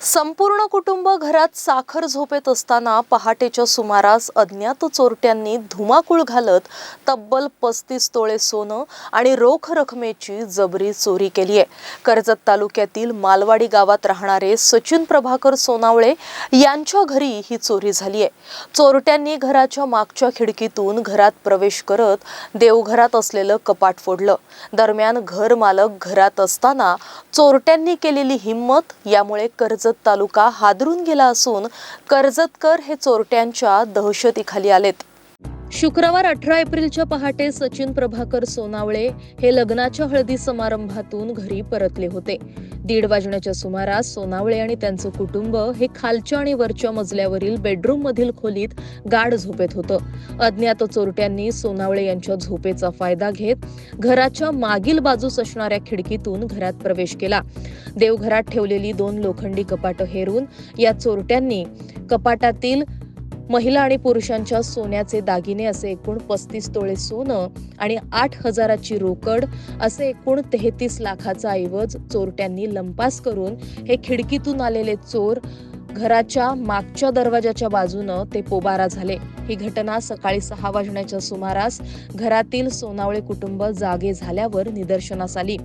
संपूर्ण कुटुंब घरात साखर झोपेत असताना पहाटेच्या सुमारास अज्ञात चोरट्यांनी धुमाकूळ घालत तब्बल पस्तीस तोळे सोनं आणि रोख रकमेची जबरी चोरी केली आहे. कर्जत तालुक्यातील मालवाडी गावात राहणारे सचिन प्रभाकर सोनावळे यांच्या घरी ही चोरी झाली आहे. चोरट्यांनी घराच्या मागच्या खिडकीतून घरात प्रवेश करत देवघरात असलेलं कपाट फोडलं. दरम्यान घर मालक घरात असताना चोरट्यांनी केलेली हिंमत यामुळे कर्ज कर्जत तालुका हादरून गेला असून कर्जतकर हे चोरट्यांच्या दहशतीखाली आलेत. शुक्रवार अठरा एप्रिलच्या पहाटे सचिन प्रभाकर सोनावळे हे लग्नाच्या हळदी समारंभातून घरी परतले होते. दीड वाजण्याच्या सुमारास सोनावळे आणि त्यांचं कुटुंब हे खालच्या आणि वरच्या मजल्यावरील बेडरूम मधील खोलीत गाढ झोपेत होतं. अज्ञात चोरट्यांनी सोनावळे यांच्या झोपेचा फायदा घेत घराच्या मागील बाजूस असणाऱ्या खिडकीतून घरात प्रवेश केला. देवघरात ठेवलेली दोन लोखंडी कपाटं हेरून या चोरट्यांनी कपाटातील महिला आणि पुरुषांच्या सोन्याचे दागिने असे एकूण पस्तीस तोळे सोनं आणि आठ हजाराची रोकड असे एकूण तेहतीस लाखाचा ऐवज चोरट्यांनी लंपास करून हे खिडकीतून आलेले चोर घराच्या मागच्या दरवाजाच्या बाजूनं ते पोबारा झाले. ही घटना सकाळी सहा वाजण्याच्या सुमारास घरातील सोनावळे कुटुंब जागे झाल्यावर निदर्शनास आली.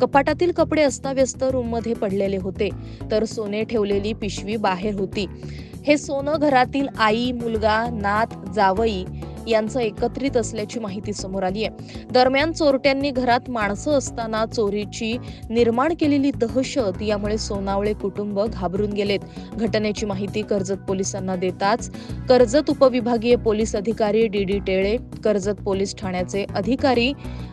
कपाटातील कपडे अस्ताव्यस्त रूममध्ये पडलेले होते तर सोने ठेवलेली पिशवी बाहेर होती. हे सोनं घरातील आई मुलगा नात जावई यांचं एकत्रित असल्याची माहिती समोर आली आहे. दरम्यान चोरट्यांनी घरात माणसं असताना चोरीची निर्माण केलेली दहशत यामुळे सोनावळे कुटुंब घाबरून गेलेत. घटनेची माहिती कर्जत पोलिसांना देताच कर्जत उपविभागीय पोलीस अधिकारी D D Tele Karjat police ठाण्याचे अधिकारी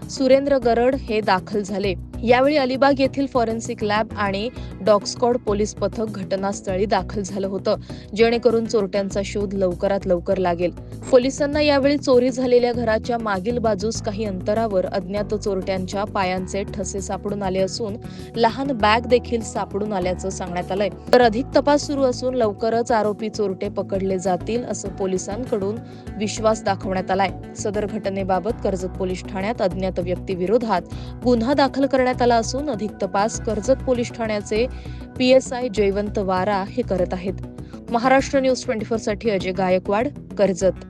सुरेंद्र गरड हे दाखल झाले. यावेळी अलिबाग येथील फॉरेन्सिक लॅब आणि डॉगस्कॉड पोलीस पथक घटनास्थळी दाखल झालं होतं जेणेकरून चोरट्यांचा शोध लवकरात लवकर लागेल. पोलिसांना यावेळी चोरी झालेल्या घराच्या मागील बाजूस काही अंतरावर अज्ञात चोरट्यांच्या पायांचे ठसे सापडून आले असून लहान बॅग देखील सापडून आल्याचं सांगण्यात आलंय. तर अधिक तपास सुरू असून लवकरच आरोपी चोरटे पकडले जातील असं पोलिसांकडून विश्वास दाखवण्यात आलाय. सदर घटनेबाबत कर्जत पोलीस ठाण्यात अज्ञात व्यक्तीविरोधात गुन्हा दाखल करण्यात आला असून अधिक तपास कर्जत पोलीस ठाण्याचे P S I Jaywant Wara हे करत आहेत. महाराष्ट्र न्यूज ट्वेंटी फोरसाठी अजय गायकवाड कर्जत.